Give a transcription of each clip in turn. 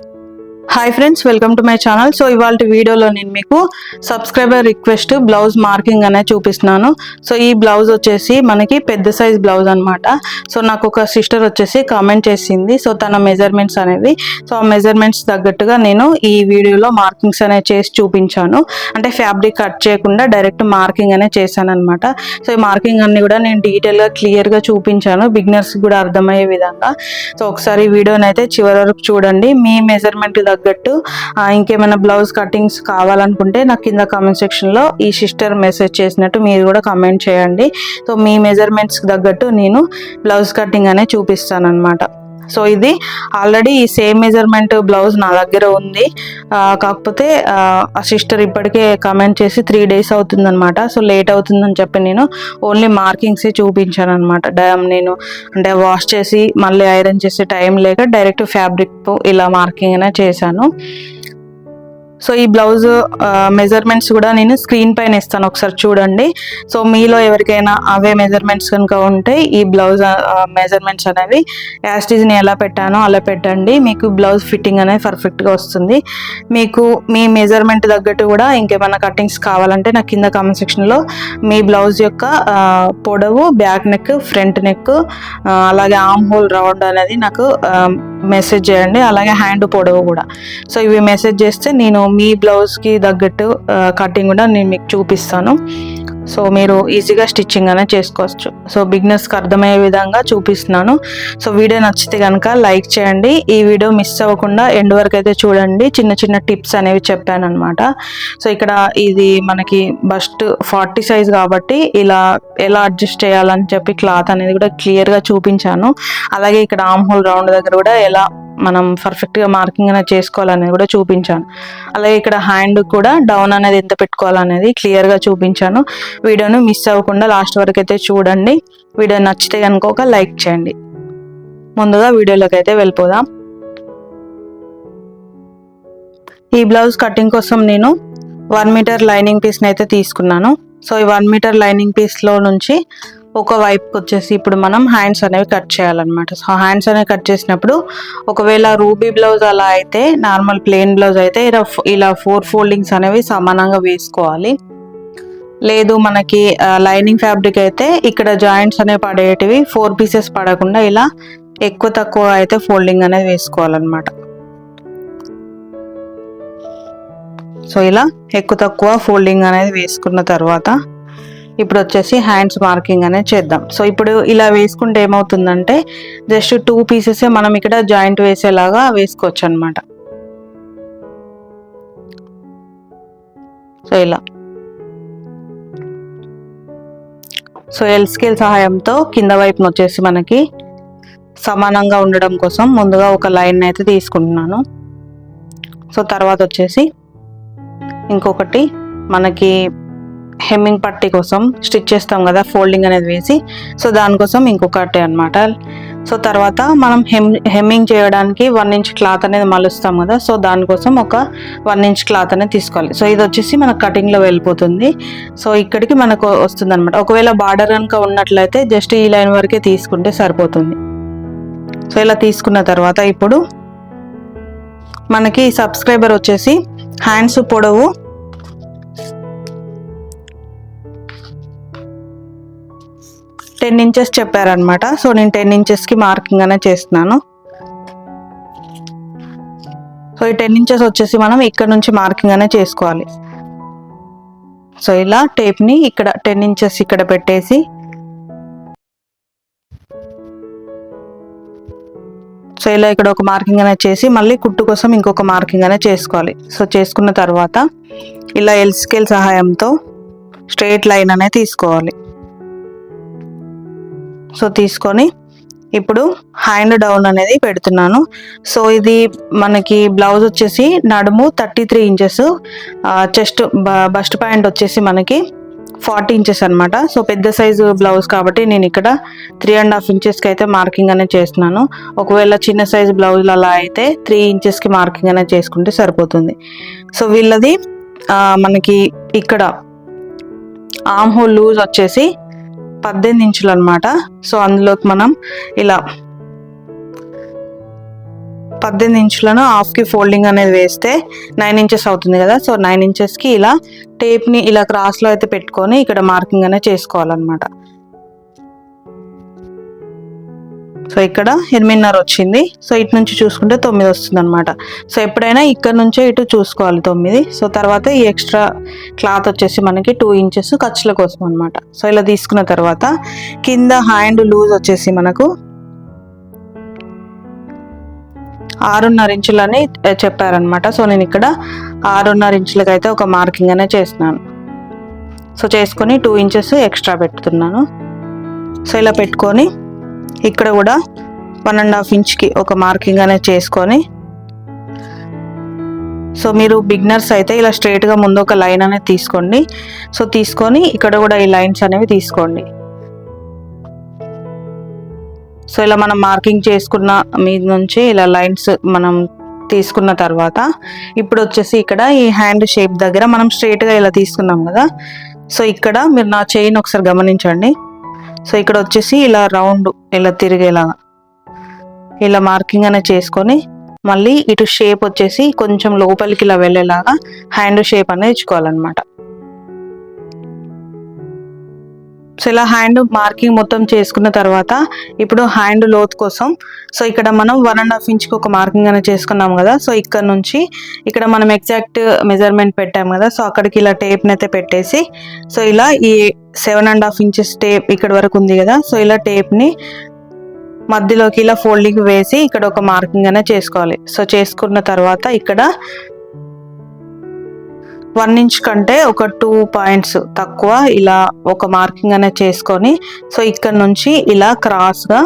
you hi friends welcome to my channel so ఇవాళ వీడియోలో నేను మీకు సబ్స్క్రైబర్ రిక్వెస్ట్ బ్లౌజ్ మార్కింగ్ అనేది చూపిస్తున్నాను. సో ఈ బ్లౌజ్ వచ్చేసి మనకి పెద్ద సైజ్ బ్లౌజ్ అనమాట సో నాకు ఒక సిస్టర్ వచ్చేసి కామెంట్ చేసింది. సో తన మెజర్మెంట్స్ అనేవి. సో ఆ మెజర్మెంట్స్ తగ్గట్టుగా నేను ఈ వీడియోలో మార్కింగ్స్ అనేవి చేసి చూపించాను. అంటే ఫ్యాబ్రిక్ కట్ చేయకుండా డైరెక్ట్ మార్కింగ్ అనేది చేశాను అనమాట సో ఈ మార్కింగ్ అన్ని కూడా నేను డీటెయిల్గా క్లియర్గా చూపించాను. బిగినర్స్ కూడా అర్థమయ్యే విధంగా. సో ఒకసారి వీడియోని అయితే చివరి వరకు చూడండి. మీ మెజర్మెంట్ తగ్గట్టు ఇంకేమైనా బ్లౌజ్ కటింగ్స్ కావాలనుకుంటే నాకు కింద కామెంట్ సెక్షన్లో ఈ సిస్టర్ మెసేజ్ చేసినట్టు మీరు కూడా కామెంట్ చేయండి. సో మీ మెజర్మెంట్స్కి తగ్గట్టు నేను బ్లౌజ్ కటింగ్ అనేది చూపిస్తాను అనమాట సో ఇది ఆల్రెడీ ఈ సేమ్ మెజర్మెంట్ బ్లౌజ్ నా దగ్గర ఉంది. కాకపోతే ఆ, సిస్టర్ ఇప్పటికే కమెంట్ చేసి త్రీ డేస్ అవుతుందనమాట సో లేట్ అవుతుందని చెప్పి నేను ఓన్లీ మార్కింగ్సే చూపించాను అనమాట నేను అంటే వాష్ చేసి మళ్ళీ ఐరన్ చేసే టైం లేక డైరెక్ట్ ఫ్యాబ్రిక్ ఇలా మార్కింగ్ అయినా చేశాను. సో ఈ బ్లౌజ్ మెజర్మెంట్స్ కూడా నేను స్క్రీన్ పైన ఇస్తాను. ఒకసారి చూడండి. సో మీలో ఎవరికైనా అవే మెజర్మెంట్స్ కనుక ఉంటే ఈ బ్లౌజ్ మెజర్మెంట్స్ అనేవి యాస్టీజ్ని ఎలా పెట్టానో అలా పెట్టండి. మీకు బ్లౌజ్ ఫిట్టింగ్ అనేది పర్ఫెక్ట్గా వస్తుంది. మీకు మీ మెజర్మెంట్ తగ్గట్టు కూడా ఇంకేమైనా కటింగ్స్ కావాలంటే నాకు కింద కామెంట్ సెక్షన్లో మీ బ్లౌజ్ యొక్క పొడవు బ్యాక్ నెక్ ఫ్రంట్ నెక్ అలాగే ఆమ్ హోల్ రౌండ్ అనేది నాకు మెసేజ్ చేయండి. అలాగే హ్యాండ్ పొడవు కూడా. సో ఇవి మెసేజ్ చేస్తే నేను మీ బ్లౌజ్కి తగ్గట్టు కటింగ్ కూడా నేను మీకు చూపిస్తాను. సో మీరు ఈజీగా స్టిచ్చింగ్ అనేది చేసుకోవచ్చు. సో బిగినర్స్కి అర్థమయ్యే విధంగా చూపిస్తున్నాను. సో వీడియో నచ్చితే కనుక లైక్ చేయండి. ఈ వీడియో మిస్ అవ్వకుండా ఎండ్ వరకు అయితే చూడండి. చిన్న చిన్న టిప్స్ అనేవి చెప్పాను అనమాట సో ఇక్కడ ఇది మనకి బస్ట్ ఫార్టీ సైజ్ కాబట్టి ఇలా ఎలా అడ్జస్ట్ చేయాలని చెప్పి క్లాత్ అనేది కూడా క్లియర్గా చూపించాను. అలాగే ఇక్కడ ఆమ్ హోల్ రౌండ్ దగ్గర కూడా ఎలా మనం పర్ఫెక్ట్గా మార్కింగ్ అనేది చేసుకోవాలనేది కూడా చూపించాను. అలాగే ఇక్కడ హ్యాండ్ కూడా డౌన్ అనేది ఎంత పెట్టుకోవాలనేది క్లియర్గా చూపించాను. వీడియోను మిస్ అవ్వకుండా లాస్ట్ వరకు అయితే చూడండి. వీడియో నచ్చితే కనుక ఒక లైక్ చేయండి. ముందుగా వీడియోలోకి అయితే వెళ్ళిపోదాం. ఈ బ్లౌజ్ కటింగ్ కోసం నేను వన్ మీటర్ లైనింగ్ పీస్ని అయితే తీసుకున్నాను. సో ఈ వన్ మీటర్ లైనింగ్ పీస్లో నుంచి ఒక వైపుకి వచ్చేసి ఇప్పుడు మనం హ్యాండ్స్ అనేవి కట్ చేయాలన్నమాట. సో హ్యాండ్స్ అనేవి కట్ చేసినప్పుడు ఒకవేళ రూబీ బ్లౌజ్ అలా అయితే నార్మల్ ప్లెయిన్ బ్లౌజ్ అయితే ఇలా ఇలా ఫోర్ ఫోల్డింగ్స్ అనేవి సమానంగా వేసుకోవాలి. లేదు మనకి లైనింగ్ ఫ్యాబ్రిక్ అయితే ఇక్కడ జాయింట్స్ అనేవి పడేటివి ఫోర్ పీసెస్ పడకుండా ఇలా ఎక్కువ తక్కువ అయితే ఫోల్డింగ్ అనేది వేసుకోవాలన్నమాట. సో ఇలా ఎక్కువ తక్కువ ఫోల్డింగ్ అనేది వేసుకున్న తర్వాత ఇప్పుడు వచ్చేసి హ్యాండ్స్ మార్కింగ్ అనేది చేద్దాం. సో ఇప్పుడు ఇలా వేసుకుంటే ఏమవుతుందంటే జస్ట్ టూ పీసెస్ మనం ఇక్కడ జాయింట్ వేసేలాగా వేసుకోవచ్చు అనమాట సో ఇలా. సో ఎల్ స్కేల్ సహాయంతో కింద వైపున వచ్చేసి మనకి సమానంగా ఉండడం కోసం ముందుగా ఒక లైన్ అయితే తీసుకుంటున్నాను. సో తర్వాత వచ్చేసి ఇంకొకటి మనకి హెమ్మింగ్ పట్టీ కోసం స్టిచ్ చేస్తాం కదా ఫోల్డింగ్ అనేది వేసి. సో దానికోసం ఇంకొకటి అనమాట సో తర్వాత మనం హెమ్ హెమ్మింగ్ చేయడానికి వన్ ఇంచ్ క్లాత్ అనేది మలుస్తాం కదా సో దానికోసం ఒక వన్ ఇంచ్ క్లాత్ అనేది తీసుకోవాలి. సో ఇది వచ్చేసి మనకు కటింగ్లో వెళ్ళిపోతుంది. సో ఇక్కడికి మనకు వస్తుంది అనమాట ఒకవేళ బార్డర్ కనుక ఉన్నట్లయితే జస్ట్ ఈ లైన్ వరకే తీసుకుంటే సరిపోతుంది. సో ఇలా తీసుకున్న తర్వాత ఇప్పుడు మనకి సబ్స్క్రైబర్ వచ్చేసి హ్యాండ్స్ పొడవు టెన్ ఇంచెస్ చెప్పారనమాట సో నేను టెన్ ఇంచెస్కి మార్కింగ్ అనే చేస్తున్నాను. సో ఈ టెన్ ఇంచెస్ వచ్చేసి మనం ఇక్కడ నుంచి మార్కింగ్ అనే చేసుకోవాలి. సో ఇలా టేప్ని ఇక్కడ టెన్ ఇంచెస్ ఇక్కడ పెట్టేసి సో ఇలా ఇక్కడ ఒక మార్కింగ్ అనేది చేసి మళ్ళీ కుట్టు కోసం ఇంకొక మార్కింగ్ అనేది చేసుకోవాలి. సో చేసుకున్న తర్వాత ఇలా ఎల్ స్కేల్ సహాయంతో స్ట్రేట్ లైన్ అనేది తీసుకోవాలి. సో తీసుకొని ఇప్పుడు హ్యాండ్ డౌన్ అనేది పెడుతున్నాను. సో ఇది మనకి బ్లౌజ్ వచ్చేసి నడుము thirty three inches chest bust point వచ్చేసి మనకి ఫార్టీ ఇంచెస్ అనమాట సో పెద్ద సైజు బ్లౌజ్ కాబట్టి నేను ఇక్కడ త్రీ అండ్ హాఫ్ ఇంచెస్కి అయితే మార్కింగ్ అనేది చేస్తున్నాను. ఒకవేళ చిన్న సైజు బ్లౌజ్ అలా అయితే త్రీ ఇంచెస్కి మార్కింగ్ అనేది చేసుకుంటే సరిపోతుంది. సో వీళ్ళది మనకి ఇక్కడ ఆమ్ హోల్ లూజ్ వచ్చేసి పద్దెనిమిది ఇంచులు అనమాట సో అందులోకి మనం ఇలా పద్దెనిమిది ఇంచులను హాఫ్కి ఫోల్డింగ్ అనేది వేస్తే నైన్ ఇంచెస్ అవుతుంది కదా. సో నైన్ ఇంచెస్కి ఇలా టేప్ని ఇలా క్రాస్లో అయితే పెట్టుకొని ఇక్కడ మార్కింగ్ అనేది చేసుకోవాలన్నమాట. సో ఇక్కడ ఎనిమిదిన్నర వచ్చింది. సో ఇటు నుంచి చూసుకుంటే తొమ్మిది వస్తుంది అనమాట సో ఎప్పుడైనా ఇక్కడ నుంచే ఇటు చూసుకోవాలి తొమ్మిది. సో తర్వాత ఈ ఎక్స్ట్రా క్లాత్ వచ్చేసి మనకి టూ ఇంచెస్ ఖర్చుల కోసం అనమాట సో ఇలా తీసుకున్న తర్వాత కింద హ్యాండ్ లూజ్ వచ్చేసి మనకు ఆరున్నర ఇంచులని చెప్పారనమాట సో నేను ఇక్కడ ఆరున్నర ఇంచులకి అయితే ఒక మార్కింగ్ అనే చేస్తున్నాను. సో చేసుకొని టూ ఇంచెస్ ఎక్స్ట్రా పెడుతున్నాను సో ఇలా పెట్టుకొని ఇక్కడ కూడా వన్ అండ్ హాఫ్ ఇంచ్కి ఒక మార్కింగ్ అనేది చేసుకొని సో మీరు బిగ్నర్స్ అయితే ఇలా స్ట్రైట్గా ముందు ఒక లైన్ అనేది తీసుకోండి. సో తీసుకొని ఇక్కడ కూడా ఈ లైన్స్ అనేవి తీసుకోండి. సో ఇలా మనం మార్కింగ్ చేసుకున్న మీద నుంచి ఇలా లైన్స్ మనం తీసుకున్న తర్వాత ఇప్పుడు వచ్చేసి ఇక్కడ ఈ హ్యాండ్ షేప్ దగ్గర మనం స్ట్రైట్గా ఇలా తీసుకున్నాం కదా. సో ఇక్కడ మీరు నా చైన్ ఒకసారి గమనించండి. సో ఇక్కడ వచ్చేసి ఇలా రౌండ్ ఇలా తిరిగేలాగా ఇలా మార్కింగ్ అనేది చేసుకొని మళ్ళీ ఇటు షేప్ వచ్చేసి కొంచెం లోపలికి ఇలా వెళ్ళేలాగా హ్యాండ్ షేప్ అనేది ఇచ్చుకోవాలన్నమాట. సో ఇలా హ్యాండ్ మార్కింగ్ మొత్తం చేసుకున్న తర్వాత ఇప్పుడు హ్యాండ్ లోత్ కోసం సో ఇక్కడ మనం వన్ అండ్ హాఫ్ ఇంచ్కి ఒక మార్కింగ్ అనేది చేసుకున్నాం కదా సో ఇక్కడ నుంచి ఇక్కడ మనం ఎగ్జాక్ట్ మెజర్మెంట్ పెట్టాం కదా సో అక్కడికి ఇలా టేప్ని అయితే పెట్టేసి సో ఇలా ఈ seven and half inches tape ఇక్కడ వరకు ఉంది కదా సో ఇలా టేప్ని మధ్యలోకి ఇలా ఫోల్డింగ్ వేసి ఇక్కడ ఒక మార్కింగ్ అనేది చేసుకోవాలి. సో చేసుకున్న తర్వాత ఇక్కడ వన్ ఇంచ్ కంటే ఒక టూ పాయింట్స్ తక్కువ ఇలా ఒక మార్కింగ్ అనేది చేసుకొని సో ఇక్కడ నుంచి ఇలా క్రాస్గా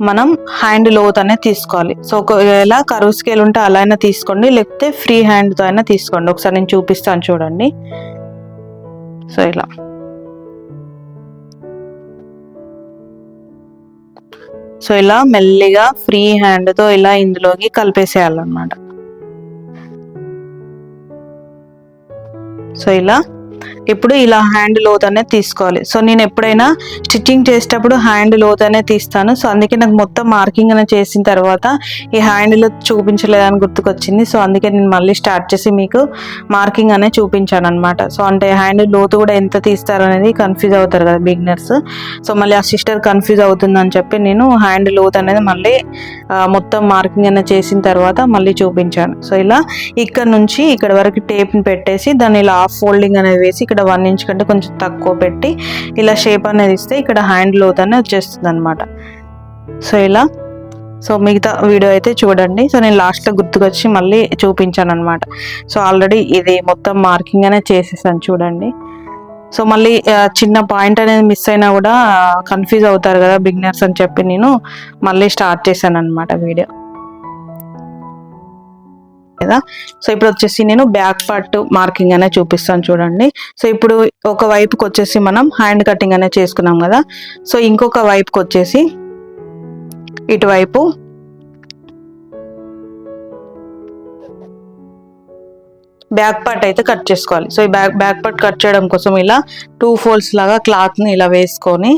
మనం హ్యాండ్ లోత్ అనేది తీసుకోవాలి. సో ఒకవేళ కరువు స్కేల్ ఉంటే అలా అయినా తీసుకోండి లేకపోతే ఫ్రీ హ్యాండ్తో అయినా తీసుకోండి. ఒకసారి నేను చూపిస్తాను చూడండి. సో ఇలా. సో ఇలా మెల్లిగా ఫ్రీ హ్యాండ్తో ఇలా ఇందులోకి కలిపేసేయాలన్నమాట. సో ఇలా ఇప్పుడు ఇలా హ్యాండ్ లోత్ అనేది తీసుకోవాలి. సో నేను ఎప్పుడైనా స్టిచ్చింగ్ చేసేటప్పుడు హ్యాండ్ లోత్ అనేది తీస్తాను. సో అందుకే నాకు మొత్తం మార్కింగ్ అనేది చేసిన తర్వాత ఈ హ్యాండ్లో చూపించలేదని గుర్తుకొచ్చింది. సో అందుకే నేను మళ్ళీ స్టార్ట్ చేసి మీకు మార్కింగ్ అనేది చూపించాను అనమాట సో అంటే హ్యాండ్ లోతు కూడా ఎంత తీస్తారు అనేది కన్ఫ్యూజ్ అవుతారు కదా బిగినర్స్ సో మళ్ళీ ఆ సిస్టర్ కన్ఫ్యూజ్ అవుతుందని చెప్పి నేను హ్యాండ్ లోత్ అనేది మళ్ళీ మొత్తం మార్కింగ్ అనేది చేసిన తర్వాత మళ్ళీ చూపించాను. సో ఇలా ఇక్కడ నుంచి ఇక్కడ వరకు టేప్ని పెట్టేసి దాన్ని ఇలా హాఫ్ ఫోల్డింగ్ అనేది వేసి ఇక్కడ వన్ ఇంచ్ కంటే కొంచెం తక్కువ పెట్టి ఇలా షేప్ అనేది ఇస్తే ఇక్కడ హ్యాండ్ లోత్ అనేది వచ్చేస్తుంది అనమాట సో ఇలా. సో మిగతా వీడియో అయితే చూడండి. సో నేను లాస్ట్లో గుర్తుకొచ్చి మళ్ళీ చూపించాను అనమాట సో ఆల్రెడీ ఇది మొత్తం మార్కింగ్ అనేది చేసేసాను చూడండి. సో మళ్ళీ చిన్న పాయింట్ అనేది మిస్ అయినా కూడా కన్ఫ్యూజ్ అవుతారు కదా బిగినర్స్ అని చెప్పి నేను మళ్ళీ స్టార్ట్ చేశాను అనమాట వీడియో కదా? సో ఇప్పుడు వచ్చేసి నేను బ్యాక్ పార్ట్ మార్కింగ్ అనేది చూపిస్తాను చూడండి. సో ఇప్పుడు ఒక వైపుకి వచ్చేసి మనం హ్యాండ్ కటింగ్ అనేది చేసుకున్నాం కదా? సో ఇంకొక వైపుకి వచ్చేసి ఇటువైపు బ్యాక్ పార్ట్ అయితే కట్ చేసుకోవాలి. సో ఈ బ్యాక్ బ్యాక్ పార్ట్ కట్ చేయడం కోసం ఇలా టూ ఫోల్డ్స్ లాగా క్లాత్ని ఇలా వేసుకొని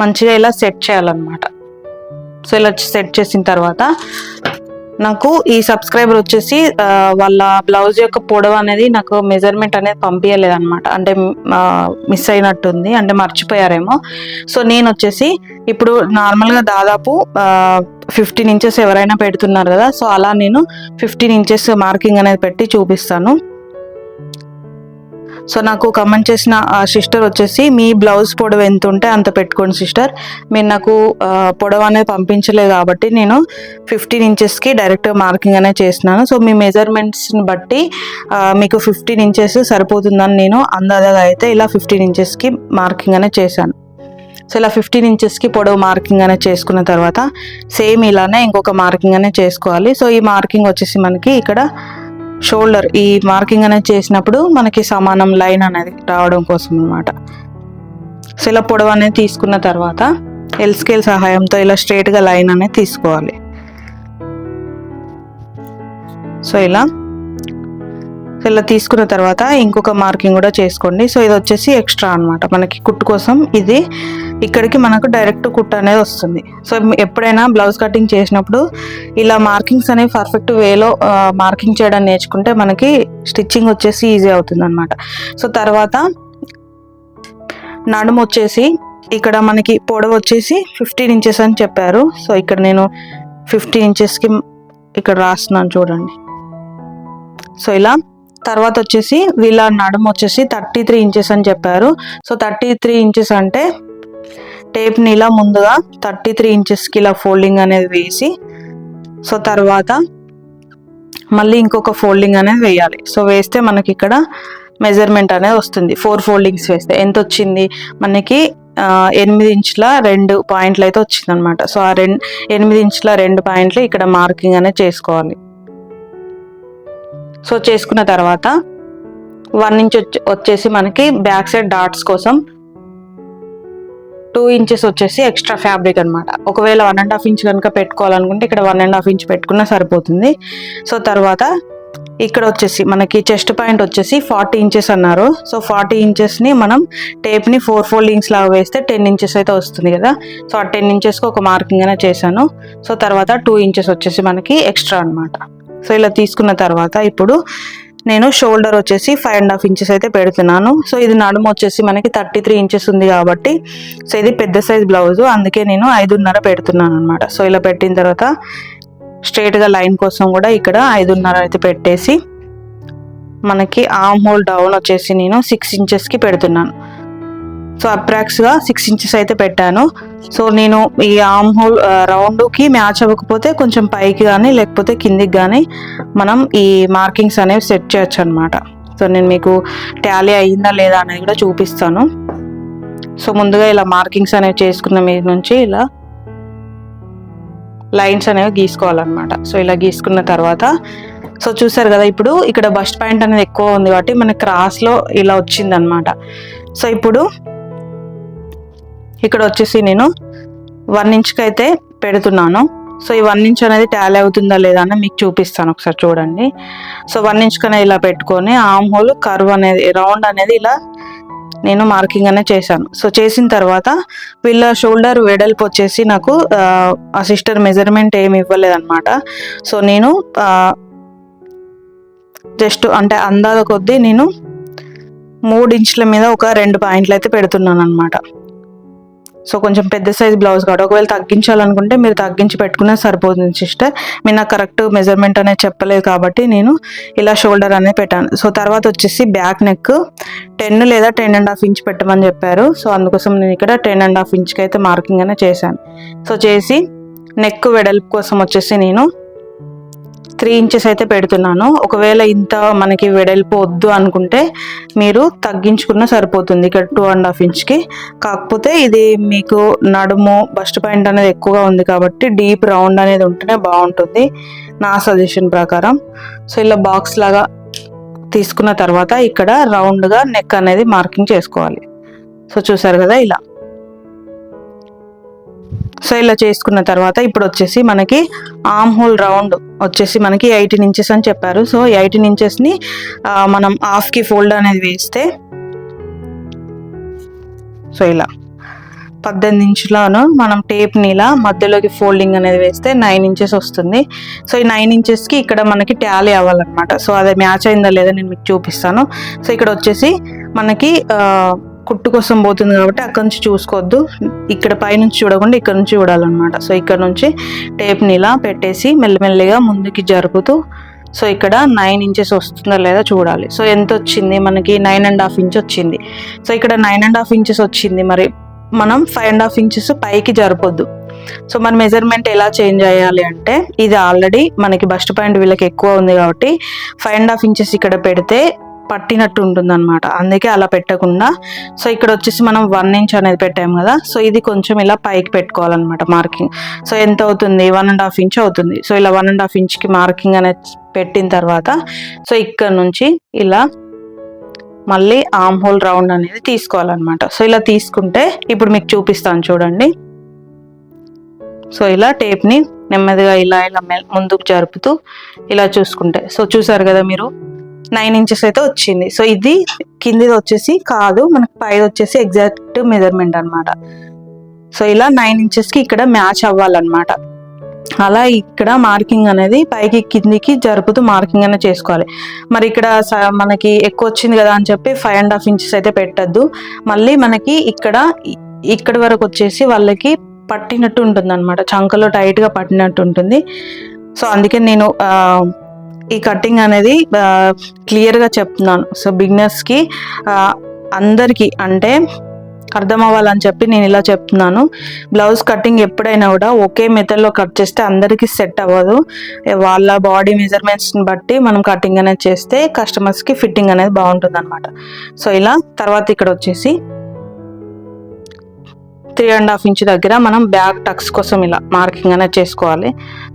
మంచిగా ఇలా సెట్ చేయాలన్నమాట. సో ఇలా సెట్ చేసిన తర్వాత నాకు ఈ సబ్స్క్రైబర్ వచ్చేసి వాళ్ళ బ్లౌజ్ యొక్క పొడవు అనేది నాకు మెజర్మెంట్ అనేది పంపించలేదు అనమాట అంటే మిస్ అయినట్టుంది అంటే మర్చిపోయారేమో. సో నేను వచ్చేసి ఇప్పుడు నార్మల్గా దాదాపు ఫిఫ్టీన్ ఇంచెస్ ఎవరైనా పెడుతున్నారు కదా సో అలా నేను ఫిఫ్టీన్ ఇంచెస్ మార్కింగ్ అనేది పెట్టి చూపిస్తాను. సో నాకు కమెంట్ చేసిన సిస్టర్ వచ్చేసి మీ బ్లౌజ్ పొడవు ఎంత ఉంటే అంత పెట్టుకోండి సిస్టర్. మీరు నాకు పొడవు అనేది పంపించలేదు కాబట్టి నేను ఫిఫ్టీన్ ఇంచెస్కి డైరెక్ట్ మార్కింగ్ అనేది చేసినాను సో మీ మెజర్మెంట్స్ని బట్టి మీకు ఫిఫ్టీన్ ఇంచెస్ సరిపోతుందని నేను అందాజగా అయితే ఇలా ఫిఫ్టీన్ ఇంచెస్కి మార్కింగ్ అనేది చేశాను. సో ఇలా ఫిఫ్టీన్ ఇంచెస్కి పొడవు మార్కింగ్ అనేది చేసుకున్న తర్వాత సేమ్ ఇలానే ఇంకొక మార్కింగ్ అనేది చేసుకోవాలి. సో ఈ మార్కింగ్ వచ్చేసి మనకి ఇక్కడ షోల్డర్ ఈ మార్కింగ్ అనేది చేసినప్పుడు మనకి సమానం లైన్ అనేది రావడం కోసం అనమాట సో ఇలా పొడవు అనేది తీసుకున్న తర్వాత ఎల్ స్కేల్ సహాయంతో ఇలా స్ట్రేట్గా లైన్ అనేది తీసుకోవాలి. సో ఇలా సో ఇలా తీసుకున్న తర్వాత ఇంకొక మార్కింగ్ కూడా చేసుకోండి. సో ఇది వచ్చేసి ఎక్స్ట్రా అన్నమాట. మనకి కుట్టు కోసం ఇది ఇక్కడికి మనకు డైరెక్ట్ కుట్టు అనేది వస్తుంది. సో ఎప్పుడైనా బ్లౌజ్ కటింగ్ చేసినప్పుడు ఇలా మార్కింగ్స్ అనేవి పర్ఫెక్ట్ వేలో మార్కింగ్ చేయడం నేర్చుకుంటే మనకి స్టిచ్చింగ్ వచ్చేసి ఈజీ అవుతుంది అనమాట సో తర్వాత నడుము వచ్చేసి ఇక్కడ మనకి పొడవు వచ్చేసి ఫిఫ్టీన్ ఇంచెస్ అని చెప్పారు. సో ఇక్కడ నేను ఫిఫ్టీన్ ఇంచెస్కి ఇక్కడ రాస్తున్నాను చూడండి. సో ఇలా తర్వాత వచ్చేసి వీళ్ళ నడుము వచ్చేసి థర్టీ త్రీ ఇంచెస్ అని చెప్పారు. సో థర్టీ త్రీ ఇంచెస్ అంటే టేప్ని ఇలా ముందుగా థర్టీ త్రీ ఇంచెస్కి ఇలా ఫోల్డింగ్ అనేది వేసి సో తర్వాత మళ్ళీ ఇంకొక ఫోల్డింగ్ అనేది వేయాలి. సో వేస్తే మనకి ఇక్కడ మెజర్మెంట్ అనేది వస్తుంది. ఫోర్ ఫోల్డింగ్స్ వేస్తే. ఎంత వచ్చింది? మనకి ఎనిమిది ఇంచుల రెండు పాయింట్లు అయితే వచ్చింది అనమాట సో ఆ రెండు ఎనిమిది ఇంచుల రెండు పాయింట్లు ఇక్కడ మార్కింగ్ అనేది చేసుకోవాలి. సో చేసుకున్న తర్వాత వన్ ఇంచ్ వచ్చేసి మనకి బ్యాక్ సైడ్ డాట్స్ కోసం టూ ఇంచెస్ వచ్చేసి ఎక్స్ట్రా ఫ్యాబ్రిక్ అన్నమాట. ఒకవేళ వన్ అండ్ హాఫ్ ఇంచ్ కనుక పెట్టుకోవాలనుకుంటే ఇక్కడ వన్ అండ్ హాఫ్ ఇంచ్ పెట్టుకున్నా సరిపోతుంది. సో తర్వాత ఇక్కడ వచ్చేసి మనకి చెస్ట్ పాయింట్ వచ్చేసి ఫార్టీ ఇంచెస్ అన్నారు. సో ఫార్టీ ఇంచెస్ని మనం టేప్ని ఫోర్ ఫోల్డింగ్స్ లాగా వేస్తే టెన్ ఇంచెస్ అయితే వస్తుంది కదా. సో ఆ టెన్ ఇంచెస్కి ఒక మార్కింగ్ అయినా చేశాను. సో తర్వాత టూ ఇంచెస్ వచ్చేసి మనకి ఎక్స్ట్రా అన్నమాట. సో ఇలా తీసుకున్న తర్వాత ఇప్పుడు నేను షోల్డర్ వచ్చేసి ఫైవ్ అండ్ హాఫ్ ఇంచెస్ అయితే పెడుతున్నాను. సో ఇది నడుము వచ్చేసి మనకి థర్టీ త్రీ ఇంచెస్ ఉంది కాబట్టి సో ఇది పెద్ద సైజ్ బ్లౌజ్ అందుకే నేను ఐదున్నర పెడుతున్నాను అనమాట సో ఇలా పెట్టిన తర్వాత స్ట్రైట్గా లైన్ కోసం కూడా ఇక్కడ ఐదున్నర అయితే పెట్టేసి మనకి ఆమ్ హోల్ డౌన్ వచ్చేసి నేను సిక్స్ ఇంచెస్కి పెడుతున్నాను. సో అప్రాక్స్గా సిక్స్ ఇంచెస్ అయితే పెట్టాను. సో నేను ఈ ఆమ్ హోల్ రౌండ్కి మ్యాచ్ అవ్వకపోతే కొంచెం పైకి కానీ లేకపోతే కిందికి కానీ మనం ఈ మార్కింగ్స్ అనేవి సెట్ చేయొచ్చు అనమాట సో నేను మీకు టాలీ అయ్యిందా లేదా అనేది కూడా చూపిస్తాను. సో ముందుగా ఇలా మార్కింగ్స్ అనేవి చేసుకున్న మీద నుంచి ఇలా లైన్స్ అనేవి గీసుకోవాలన్నమాట. సో ఇలా గీసుకున్న తర్వాత సో చూసారు కదా ఇప్పుడు ఇక్కడ బస్ట్ పాయింట్ అనేది ఎక్కువ ఉంది కాబట్టి మన క్రాస్లో ఇలా వచ్చిందనమాట సో ఇప్పుడు ఇక్కడ వచ్చేసి నేను వన్ ఇంచ్కి అయితే పెడుతున్నాను. సో ఈ వన్ ఇంచ్ అనేది టాలీ అవుతుందా లేదా అని మీకు చూపిస్తాను ఒకసారి చూడండి. సో వన్ ఇంచ్ అనేది ఇలా పెట్టుకొని ఆమ్ హోల్ కర్వ్ అనేది రౌండ్ అనేది ఇలా నేను మార్కింగ్ అనేది చేశాను. సో చేసిన తర్వాత వీళ్ళ షోల్డర్ వెడల్పు వచ్చేసి నాకు ఆ, ఆ సిస్టర్ మెజర్మెంట్ ఏమి ఇవ్వలేదన్నమాట. సో నేను జస్ట్ అంటే అందాల కొద్దీ నేను మూడు ఇంచుల మీద ఒక రెండు పాయింట్లు అయితే పెడుతున్నాను అనమాట సో కొంచెం పెద్ద సైజ్ బ్లౌజ్ కాబట్టి ఒకవేళ తగ్గించాలనుకుంటే మీరు తగ్గించి పెట్టుకునే సరిపోతుంది సిస్టర్. మీరు నాకు కరెక్ట్ మెజర్మెంట్ అనేది చెప్పలేదు కాబట్టి నేను ఇలా షోల్డర్ అనేది పెట్టాను. సో తర్వాత వచ్చేసి బ్యాక్ నెక్. టెన్ లేదా టెన్ అండ్ హాఫ్ ఇంచ్ పెట్టమని చెప్పారు. సో అందుకోసం నేను ఇక్కడ టెన్ అండ్ హాఫ్ ఇంచ్కి అయితే మార్కింగ్ అనేది చేశాను. సో చేసి నెక్ వెడల్పు కోసం వచ్చేసి నేను త్రీ ఇంచెస్ అయితే పెడుతున్నాను. ఒకవేళ ఇంత మనకి వెడల్పు వద్దు అనుకుంటే మీరు తగ్గించుకున్న సరిపోతుంది ఇక్కడ టూ అండ్ హాఫ్ ఇంచ్కి కాకపోతే ఇది మీకు నడుము బస్ట్ పాయింట్ అనేది ఎక్కువగా ఉంది కాబట్టి డీప్ రౌండ్ అనేది ఉంటేనే బాగుంటుంది నా సజెషన్ ప్రకారం. సో ఇలా బాక్స్ లాగా తీసుకున్న తర్వాత ఇక్కడ రౌండ్గా నెక్ అనేది మార్కింగ్ చేసుకోవాలి. సో చూసారు కదా ఇలా. సో ఇలా చేసుకున్న తర్వాత ఇప్పుడు వచ్చేసి మనకి ఆమ్ హోల్ రౌండ్ వచ్చేసి మనకి ఎయిటీన్ ఇంచెస్ అని చెప్పారు. సో ఎయిటీన్ ఇంచెస్ని మనం హాఫ్కి ఫోల్డ్ అనేది వేస్తే సో ఇలా పద్దెనిమిది ఇంచులను మనం టేప్ని ఇలా మధ్యలోకి ఫోల్డింగ్ అనేది వేస్తే నైన్ ఇంచెస్ వస్తుంది. సో ఈ నైన్ ఇంచెస్కి ఇక్కడ మనకి ట్యాలీ అవ్వాలన్నమాట. సో అది మ్యాచ్ అయిందా లేదా నేను మీకు చూపిస్తాను. సో ఇక్కడ వచ్చేసి మనకి కుట్టు కోసం పోతుంది కాబట్టి అక్కడ నుంచి చూసుకోవద్దు. ఇక్కడ పైనుంచి చూడకుండా ఇక్కడ నుంచి చూడాలన్నమాట. సో ఇక్కడ నుంచి టేప్ని ఇలా పెట్టేసి మెల్లమెల్లిగా ముందుకి జరుపుతూ సో ఇక్కడ నైన్ ఇంచెస్ వస్తుందా లేదా చూడాలి. సో ఎంత వచ్చింది? మనకి నైన్ అండ్ హాఫ్ ఇంచ్ వచ్చింది. సో ఇక్కడ నైన్ అండ్ హాఫ్ ఇంచెస్ వచ్చింది. మరి మనం ఫైవ్ అండ్ హాఫ్ ఇంచెస్ పైకి జరపొద్దు. సో మన మెజర్మెంట్ ఎలా చేంజ్ అయ్యాలి అంటే ఇది ఆల్రెడీ మనకి బస్ట్ పాయింట్ వీళ్ళకి ఎక్కువ ఉంది కాబట్టి ఫైవ్ అండ్ హాఫ్ ఇంచెస్ ఇక్కడ పెడితే పట్టినట్టు ఉంటుంది అనమాట అందుకే అలా పెట్టకుండా సో ఇక్కడ వచ్చేసి మనం వన్ ఇంచ్ అనేది పెట్టాము కదా సో ఇది కొంచెం ఇలా పైకి పెట్టుకోవాలన్నమాట మార్కింగ్ సో ఎంత అవుతుంది? వన్ అండ్ హాఫ్ ఇంచ్ అవుతుంది. సో ఇలా వన్ అండ్ హాఫ్ ఇంచ్కి మార్కింగ్ అనేది పెట్టిన తర్వాత సో ఇక్కడ నుంచి ఇలా మళ్ళీ ఆమ్ హోల్ రౌండ్ అనేది తీసుకోవాలన్నమాట. సో ఇలా తీసుకుంటే ఇప్పుడు మీకు చూపిస్తాను చూడండి. సో ఇలా టేప్ని నెమ్మదిగా ఇలా ఇలా ముందుకు జరుపుతూ ఇలా చూసుకుంటే. సో చూసారు కదా మీరు? నైన్ ఇంచెస్ అయితే వచ్చింది. సో ఇది కిందిది వచ్చేసి కాదు మనకి పైది వచ్చేసి ఎగ్జాక్ట్ మెజర్మెంట్ అన్నమాట. సో ఇలా నైన్ ఇంచెస్కి ఇక్కడ మ్యాచ్ అవ్వాలన్నమాట. అలా ఇక్కడ మార్కింగ్ అనేది పైకి కిందికి జరుపుతూ మార్కింగ్ అనేది చేసుకోవాలి. మరి ఇక్కడ స- మనకి ఎక్కువ వచ్చింది కదా అని చెప్పి ఫైవ్ అండ్ హాఫ్ ఇంచెస్ అయితే పెట్టద్దు. మళ్ళీ మనకి ఇక్కడ ఇక్కడ వరకు వచ్చేసి వాళ్ళకి పట్టినట్టు ఉంటుంది అనమాట చంకలో టైట్గా పట్టినట్టు ఉంటుంది. సో అందుకే నేను ఈ కటింగ్ అనేది క్లియర్గా చెప్తున్నాను. సో బిగినర్స్కి అందరికీ అంటే అర్థం అవ్వాలని చెప్పి నేను ఇలా చెప్తున్నాను. బ్లౌజ్ కటింగ్ ఎప్పుడైనా కూడా ఒకే మెథడ్లో కట్ చేస్తే అందరికీ సెట్ అవ్వదు. వాళ్ళ బాడీ మెజర్మెంట్స్ని బట్టి మనం కటింగ్ అనేది చేస్తే కస్టమర్స్కి ఫిట్టింగ్ అనేది బాగుంటుంది అనమాట సో ఇలా తర్వాత ఇక్కడ వచ్చేసి త్రీ అండ్ హాఫ్ ఇంచ్ దగ్గర మనం బ్యాక్ టక్స్ కోసం ఇలా మార్కింగ్ అనేది చేసుకోవాలి.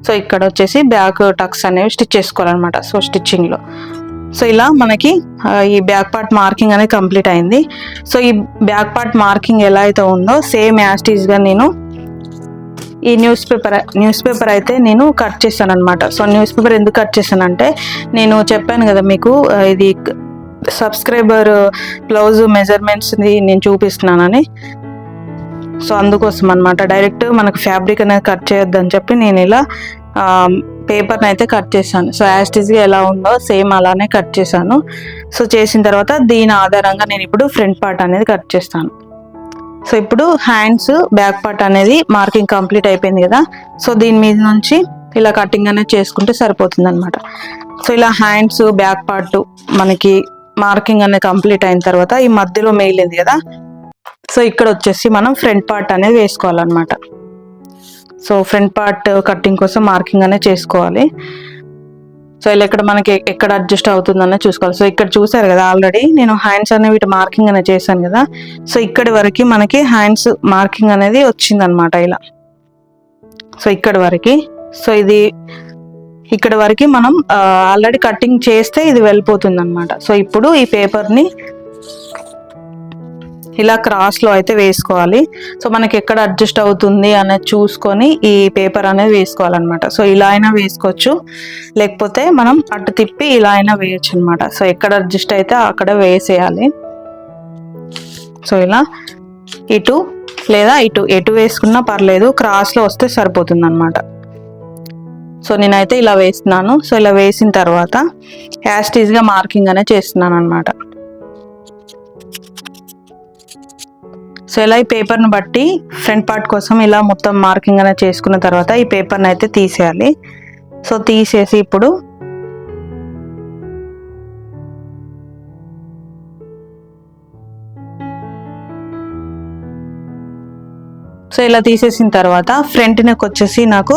సో ఇక్కడ వచ్చేసి బ్యాక్ టక్స్ అనేవి స్టిచ్ చేసుకోవాలన్నమాట సో స్టిచ్చింగ్లో. సో ఇలా మనకి ఈ బ్యాక్ పార్ట్ మార్కింగ్ అనేది కంప్లీట్ అయింది. సో ఈ బ్యాక్ పార్ట్ మార్కింగ్ ఎలా అయితే ఉందో సేమ్ యాస్టీజ్గా నేను ఈ న్యూస్ పేపర్ న్యూస్ పేపర్ అయితే నేను కట్ చేశాను అనమాట సో న్యూస్ పేపర్ ఎందుకు కట్ చేశానంటే నేను చెప్పాను కదా మీకు ఇది సబ్స్క్రైబర్ బ్లౌజ్ మెజర్మెంట్స్ని నేను చూపిస్తున్నానని. సో అందుకోసం అనమాట డైరెక్ట్ మనకు ఫ్యాబ్రిక్ అనేది కట్ చేయొద్దని చెప్పి నేను ఇలా పేపర్ని అయితే కట్ చేశాను. సో యాస్టిజ్గా ఎలా ఉందో సేమ్ అలానే కట్ చేశాను. సో చేసిన తర్వాత దీని ఆధారంగా నేను ఇప్పుడు ఫ్రంట్ పార్ట్ అనేది కట్ చేస్తాను. సో ఇప్పుడు హ్యాండ్స్ బ్యాక్ పార్ట్ అనేది మార్కింగ్ కంప్లీట్ అయిపోయింది కదా. సో దీని మీద నుంచి ఇలా కటింగ్ అనేది చేసుకుంటే సరిపోతుంది అనమాట సో ఇలా హ్యాండ్స్ బ్యాక్ పార్ట్ మనకి మార్కింగ్ అనేది కంప్లీట్ అయిన తర్వాత ఈ మధ్యలో మిగిలింది కదా. సో ఇక్కడ వచ్చేసి మనం ఫ్రంట్ పార్ట్ అనేది వేసుకోవాలన్నమాట. సో ఫ్రంట్ పార్ట్ కటింగ్ కోసం మార్కింగ్ అనేది చేసుకోవాలి. సో ఇలా ఇక్కడ మనకి ఎక్కడ అడ్జస్ట్ అవుతుందనే చూసుకోవాలి. సో ఇక్కడ చూసారు కదా ఆల్రెడీ నేను హ్యాండ్స్ అనేవి వీటి మార్కింగ్ అనేది చేశాను కదా. సో ఇక్కడి వరకు మనకి హ్యాండ్స్ మార్కింగ్ అనేది వచ్చిందనమాట ఇలా. సో ఇక్కడి వరకు. సో ఇది ఇక్కడ వరకు మనం ఆల్రెడీ కటింగ్ చేస్తే ఇది వెళ్ళిపోతుంది అనమాట సో ఇప్పుడు ఈ పేపర్ని ఇలా క్రాస్లో అయితే వేసుకోవాలి. సో మనకి ఎక్కడ అడ్జస్ట్ అవుతుంది అనేది చూసుకొని ఈ పేపర్ అనేది వేసుకోవాలన్నమాట. సో ఇలా అయినా వేసుకోవచ్చు. లేకపోతే మనం అటు తిప్పి ఇలా అయినా వేయచ్చు అనమాట సో ఎక్కడ అడ్జస్ట్ అయితే అక్కడ వేసేయాలి. సో ఇలా ఇటు లేదా ఇటు ఎటు వేసుకున్నా పర్లేదు క్రాస్లో వస్తే సరిపోతుంది అనమాట సో నేనైతే ఇలా వేస్తున్నాను. సో ఇలా వేసిన తర్వాత యాస్టీజ్గా మార్కింగ్ అనేది చేస్తున్నాను అనమాట సో ఇలా ఈ పేపర్ను బట్టి ఫ్రంట్ పార్ట్ కోసం ఇలా మొత్తం మార్కింగ్ అనేది చేసుకున్న తర్వాత ఈ పేపర్ని అయితే తీసేయాలి. సో తీసేసి ఇప్పుడు సో ఇలా తీసేసిన తర్వాత ఫ్రంట్ నెక్ వచ్చేసి నాకు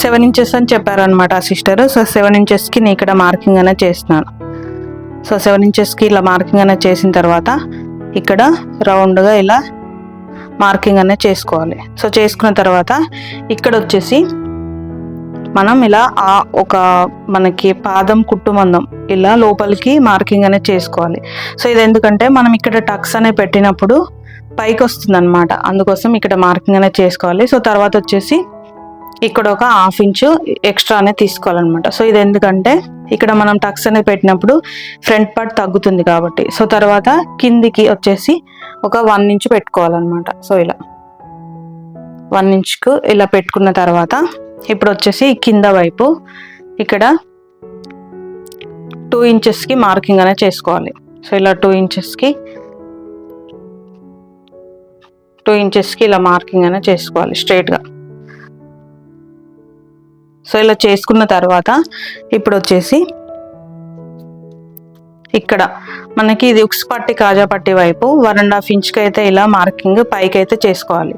సెవెన్ ఇంచెస్ అని చెప్పారనమాట ఆ సిస్టర్. సో సెవెన్ ఇంచెస్కి నేను ఇక్కడ మార్కింగ్ అనేది చేస్తున్నాను. సో సెవెన్ ఇంచెస్కి ఇలా మార్కింగ్ అనేది చేసిన తర్వాత ఇక్కడ రౌండ్గా ఇలా మార్కింగ్ అనేది చేసుకోవాలి. సో చేసుకున్న తర్వాత ఇక్కడ వచ్చేసి మనం ఇలా ఆ ఒక మనకి పాదం కుట్టు మందం ఇలా లోపలికి మార్కింగ్ అనేది చేసుకోవాలి. సో ఇది ఎందుకంటే మనం ఇక్కడ టక్స్ అనేది పెట్టినప్పుడు పైకి వస్తుంది అనమాట అందుకోసం ఇక్కడ మార్కింగ్ అనేది చేసుకోవాలి. సో తర్వాత వచ్చేసి ఇక్కడ ఒక హాఫ్ ఇంచు ఎక్స్ట్రా అనేది తీసుకోవాలన్నమాట. సో ఇది ఎందుకంటే ఇక్కడ మనం టక్స్ అనేది పెట్టినప్పుడు ఫ్రంట్ పార్ట్ తగ్గుతుంది కాబట్టి. సో తర్వాత కిందికి వచ్చేసి ఒక వన్ ఇంచు పెట్టుకోవాలన్నమాట. సో ఇలా. వన్ ఇంచ్కు ఇలా పెట్టుకున్న తర్వాత ఇప్పుడు వచ్చేసి కింద వైపు ఇక్కడ టూ ఇంచెస్కి మార్కింగ్ అనేది చేసుకోవాలి. సో ఇలా టూ ఇంచెస్కి టూ ఇంచెస్కి ఇలా మార్కింగ్ అనేది చేసుకోవాలి స్ట్రైట్గా సో ఇలా చేసుకున్న తర్వాత ఇప్పుడు వచ్చేసి ఇక్కడ మనకి ఇది ఉక్స్ పట్టి కాజా పట్టి వైపు వన్ అండ్ హాఫ్ ఇంచ్కి అయితే ఇలా మార్కింగ్ పైకి అయితే చేసుకోవాలి.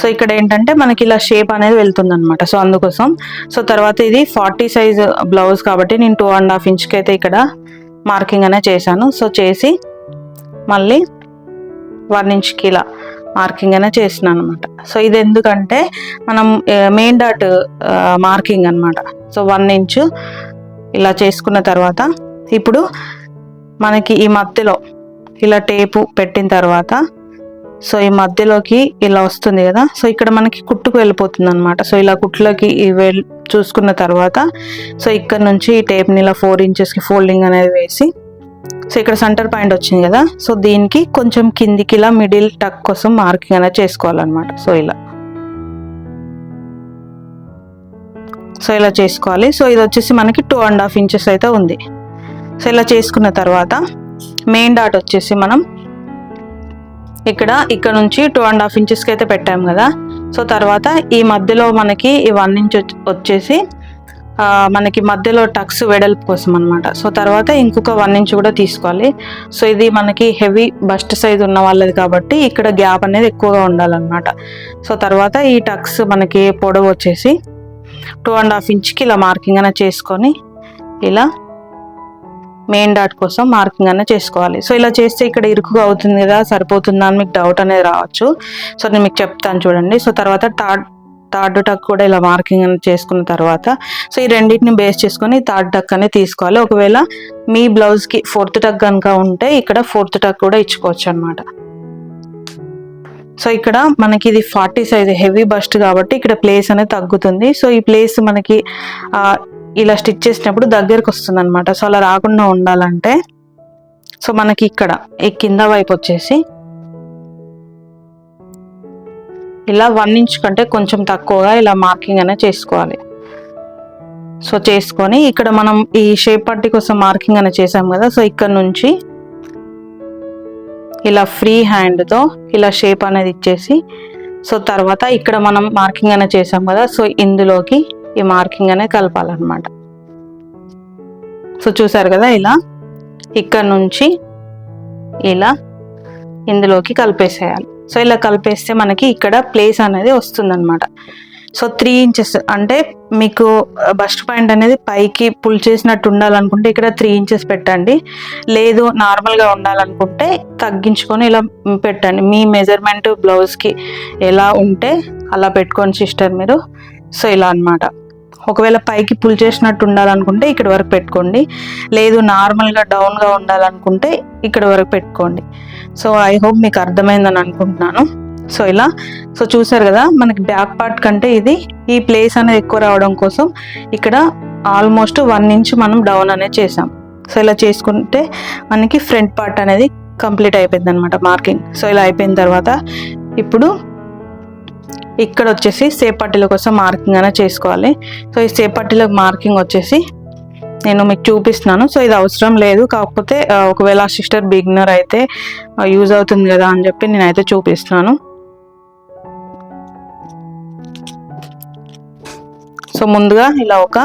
సో ఇక్కడ ఏంటంటే మనకి ఇలా షేప్ అనేది వెళ్తుంది అనమాట సో అందుకోసం సో తర్వాత ఇది ఫార్టీ సైజ్ బ్లౌజ్ కాబట్టి నేను టూ అండ్ హాఫ్ ఇంచ్కి అయితే ఇక్కడ మార్కింగ్ అనేది చేశాను. సో చేసి మళ్ళీ వన్ ఇంచ్కి ఇలా మార్కింగ్ అనేది చేసినాను అనమాట సో ఇది ఎందుకంటే మనం మెయిన్ డాట్ మార్కింగ్ అనమాట సో వన్ ఇంచు ఇలా చేసుకున్న తర్వాత ఇప్పుడు మనకి ఈ మధ్యలో ఇలా టేపు పెట్టిన తర్వాత సో ఈ మధ్యలోకి ఇలా వస్తుంది కదా. సో ఇక్కడ మనకి కుట్టుకు వెళ్ళిపోతుంది అనమాట సో ఇలా కుట్లోకి ఈ చూసుకున్న తర్వాత సో ఇక్కడ నుంచి ఈ టేప్ని ఇలా ఫోర్ ఇంచెస్కి ఫోల్డింగ్ అనేది వేసి సో ఇక్కడ సెంటర్ పాయింట్ వచ్చింది కదా. సో దీనికి కొంచెం కిందికి ఇలా మిడిల్ టక్ కోసం మార్కింగ్ అనేది చేసుకోవాలన్నమాట. సో ఇలా. సో ఇలా చేసుకోవాలి. సో ఇది వచ్చేసి మనకి టూ అండ్ హాఫ్ ఇంచెస్ అయితే ఉంది. సో ఇలా చేసుకున్న తర్వాత మెయిన్ డాట్ వచ్చేసి మనం ఇక్కడ ఇక్కడ నుంచి టూ అండ్ హాఫ్ ఇంచెస్కి అయితే పెట్టాము కదా. సో తర్వాత ఈ మధ్యలో మనకి ఈ వన్ ఇంచ్ వచ్చేసి మనకి మధ్యలో టక్స్ వెడల్పు కోసం అనమాట సో తర్వాత ఇంకొక వన్ ఇంచ్ కూడా తీసుకోవాలి. సో ఇది మనకి హెవీ బస్ట్ సైజ్ ఉన్న వాళ్ళది కాబట్టి ఇక్కడ గ్యాప్ అనేది ఎక్కువగా ఉండాలన్నమాట. సో తర్వాత ఈ టక్స్ మనకి పొడవు వచ్చేసి టూ అండ్ హాఫ్ ఇంచ్కి ఇలా మార్కింగ్ అనేది చేసుకొని ఇలా మెయిన్ డాట్ కోసం మార్కింగ్ అనేది చేసుకోవాలి. సో ఇలా చేస్తే ఇక్కడ ఇరుకుగా అవుతుంది కదా సరిపోతుందా అని మీకు డౌట్ అనేది రావచ్చు. సో నేను మీకు చెప్తాను చూడండి. సో తర్వాత టాట్ థర్డ్ టక్ కూడా ఇలా మార్కింగ్ అనేది చేసుకున్న తర్వాత సో ఈ రెండింటిని బేస్ చేసుకొని థర్డ్ టక్ అనేది తీసుకోవాలి. ఒకవేళ మీ బ్లౌజ్కి ఫోర్త్ టక్ కనుక ఉంటే ఇక్కడ ఫోర్త్ టక్ కూడా ఇచ్చుకోవచ్చు అనమాట సో ఇక్కడ మనకి ఇది ఫార్టీ సైజ్ హెవీ బస్ట్ కాబట్టి ఇక్కడ ప్లేస్ అనేది తగ్గుతుంది. సో ఈ ప్లేస్ మనకి ఇలా స్టిచ్ చేసినప్పుడు దగ్గరకు వస్తుంది అనమాట సో అలా రాకుండా ఉండాలంటే సో మనకి ఇక్కడ ఈ కింద వైపు వచ్చేసి ఇలా వన్ ఇంచ్ కంటే కొంచెం తక్కువగా ఇలా మార్కింగ్ అనేది చేసుకోవాలి. సో చేసుకొని ఇక్కడ మనం ఈ షేప్ పట్టి కోసం మార్కింగ్ అనేది చేసాం కదా సో ఇక్కడ నుంచి ఇలా ఫ్రీ హ్యాండ్తో ఇలా షేప్ అనేది ఇచ్చేసి సో తర్వాత ఇక్కడ మనం మార్కింగ్ అనేది చేసాం కదా సో ఇందులోకి ఈ మార్కింగ్ అనేది కలపాలన్నమాట. సో చూసారు కదా ఇలా ఇక్కడ నుంచి ఇలా ఇందులోకి కలిపేసేయాలి. సో ఇలా కలిపేస్తే మనకి ఇక్కడ ప్లేస్ అనేది వస్తుందన్నమాట. సో త్రీ ఇంచెస్ అంటే మీకు uh, బస్ట్ పాయింట్ అనేది పైకి పుల్ చేసినట్టు ఉండాలనుకుంటే ఇక్కడ త్రీ ఇంచెస్ పెట్టండి. లేదు నార్మల్గా ఉండాలనుకుంటే తగ్గించుకొని ఇలా పెట్టండి. మీ మెజర్మెంట్ బ్లౌజ్కి ఎలా ఉంటే అలా పెట్టుకోండి సిస్టర్ మీరు. సో ఇలా అన్నమాట. ఒకవేళ పైకి పుల్ చేసినట్టు ఉండాలనుకుంటే ఇక్కడ వరకు పెట్టుకోండి. లేదు నార్మల్గా డౌన్గా ఉండాలనుకుంటే ఇక్కడ వరకు పెట్టుకోండి. సో ఐ హోప్ మీకు అర్థమైందని అనుకుంటున్నాను. సో ఇలా. సో చూసారు కదా మనకి బ్యాక్ పార్ట్ కంటే ఇది ఈ ప్లేస్ అనేది ఎక్కువ రావడం కోసం ఇక్కడ ఆల్మోస్ట్ వన్ ఇంచ్ మనం డౌన్ అనేది చేసాం సో ఇలా చేసుకుంటే మనకి ఫ్రంట్ పార్ట్ అనేది కంప్లీట్ అయిపోయింది అనమాట మార్కింగ్ సో ఇలా అయిపోయిన తర్వాత ఇప్పుడు ఇక్కడ వచ్చేసి సేపట్టిల కోసం మార్కింగ్ అనేది చేసుకోవాలి. సో ఈ సేపట్టిల మార్కింగ్ వచ్చేసి నేను మీకు చూపిస్తున్నాను. సో ఇది అవసరం లేదు. కాకపోతే ఒకవేళ సిస్టర్ బిగినర్ అయితే యూజ్ అవుతుంది కదా అని చెప్పి నేనైతే చూపిస్తున్నాను. సో ముందుగా ఇలా ఒక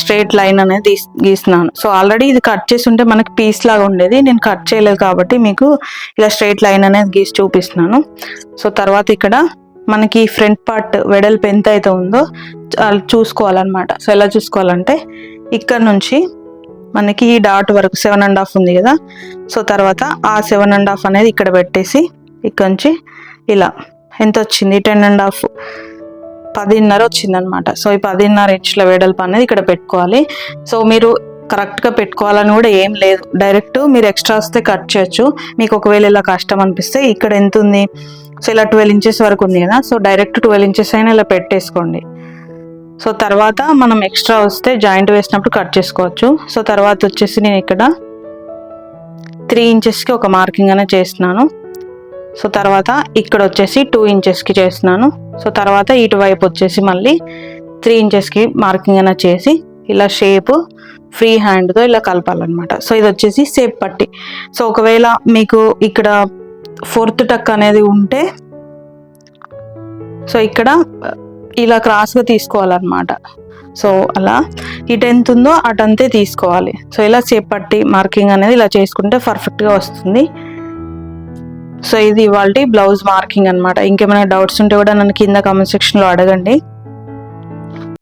స్ట్రేట్ లైన్ అనేది గీస్తున్నాను. సో ఆల్రెడీ ఇది కట్ చేసి ఉంటే మనకి పీస్ లాగా ఉండేది. నేను కట్ చేయలేదు కాబట్టి మీకు ఇలా స్ట్రేట్ లైన్ అనేది గీసి చూపిస్తున్నాను. సో తర్వాత ఇక్కడ మనకి ఫ్రంట్ పార్ట్ వెడల్పు ఎంత అయితే ఉందో చూసుకోవాలన్నమాట. సో ఎలా చూసుకోవాలంటే ఇక్కడ నుంచి మనకి ఈ డాట్ వరకు సెవెన్ అండ్ హాఫ్ ఉంది కదా. సో తర్వాత ఆ సెవెన్ అండ్ హాఫ్ అనేది ఇక్కడ పెట్టేసి ఇక్కడ నుంచి ఇలా ఎంత వచ్చింది? Ten and half. పదిన్నర వచ్చింది అనమాట సో ఈ పదిన్నర ఇంచుల వెడల్పు అనేది ఇక్కడ పెట్టుకోవాలి. సో మీరు కరెక్ట్గా పెట్టుకోవాలని కూడా ఏం లేదు. డైరెక్ట్ మీరు ఎక్స్ట్రా వస్తే కట్ చేయొచ్చు. మీకు ఒకవేళ ఇలా కష్టం అనిపిస్తే ఇక్కడ ఎంత ఉంది? సో ఇలా ట్వెల్వ్ ఇంచెస్ వరకు ఉంది కదా సో డైరెక్ట్ ట్వెల్వ్ ఇంచెస్ అయినా ఇలా పెట్టేసుకోండి. సో తర్వాత మనం ఎక్స్ట్రా వస్తే జాయింట్ వేసినప్పుడు కట్ చేసుకోవచ్చు. సో తర్వాత వచ్చేసి నేను ఇక్కడ త్రీ ఇంచెస్కి ఒక మార్కింగ్ అనేది చేస్తున్నాను. సో తర్వాత ఇక్కడ వచ్చేసి టూ ఇంచెస్కి చేస్తున్నాను. సో తర్వాత ఇటువైపు వచ్చేసి మళ్ళీ త్రీ ఇంచెస్కి మార్కింగ్ అనేది చేసి ఇలా షేప్ ఫ్రీ హ్యాండ్తో ఇలా కలపాలన్నమాట. సో ఇది వచ్చేసి సేప్ పట్టి. సో ఒకవేళ మీకు ఇక్కడ ఫోర్త్ టక్ అనేది ఉంటే సో ఇక్కడ ఇలా క్రాస్గా తీసుకోవాలన్నమాట. సో అలా ఇటు ఎంత ఉందో అటంతే తీసుకోవాలి. సో ఇలా చేపట్టి మార్కింగ్ అనేది ఇలా చేసుకుంటే పర్ఫెక్ట్గా వస్తుంది. సో ఇది ఇవాళ బ్లౌజ్ మార్కింగ్ అన్నమాట. ఇంకేమైనా డౌట్స్ ఉంటే కూడా నన్ను కింద కామెంట్ సెక్షన్లో అడగండి.